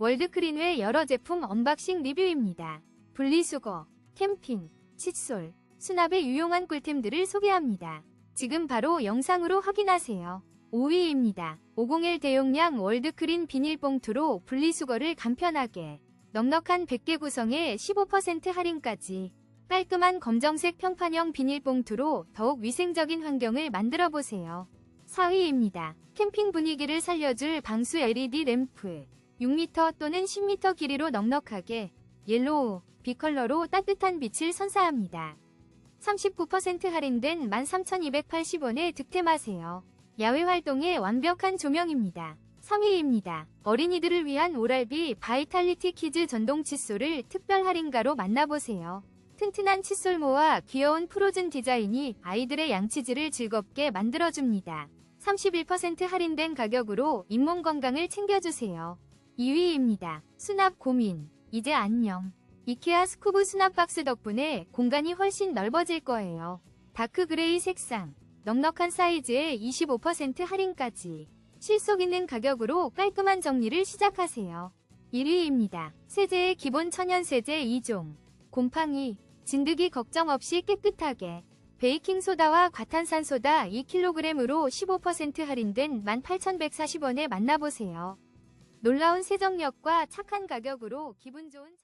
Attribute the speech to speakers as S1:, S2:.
S1: 월드크린의 여러 제품 언박싱 리뷰입니다. 분리수거, 캠핑, 칫솔, 수납에 유용한 꿀템들을 소개합니다. 지금 바로 영상으로 확인하세요. 5위입니다. 501 대용량 월드크린 비닐봉투로 분리수거를 간편하게 넉넉한 100개 구성에 15% 할인까지 깔끔한 검정색 평판형 비닐봉투로 더욱 위생적인 환경을 만들어보세요. 4위입니다. 캠핑 분위기를 살려줄 방수 LED 램프 6m 또는 10m 길이로 넉넉하게 옐로우, 비컬러로 따뜻한 빛을 선사합니다. 39% 할인된 13,280원에 득템하세요. 야외 활동에 완벽한 조명입니다. 3위입니다. 어린이들을 위한 오랄비 바이탈리티 키즈 전동 칫솔을 특별 할인가로 만나보세요. 튼튼한 칫솔모와 귀여운 프로즌 디자인이 아이들의 양치질을 즐겁게 만들어줍니다. 31% 할인된 가격으로 잇몸 건강을 챙겨주세요. 2위입니다. 수납 고민. 이제 안녕. 이케아 스쿠브 수납 박스 덕분에 공간이 훨씬 넓어질 거예요. 다크 그레이 색상, 넉넉한 사이즈에 25% 할인까지 실속 있는 가격으로 깔끔한 정리를 시작하세요. 1위입니다. 세제의 기본 천연 세제 2종. 곰팡이, 진드기 걱정 없이 깨끗하게. 베이킹소다와 과탄산소다 2kg으로 15% 할인된 18,140원에 만나보세요. 놀라운 세정력과 착한 가격으로 기분 좋은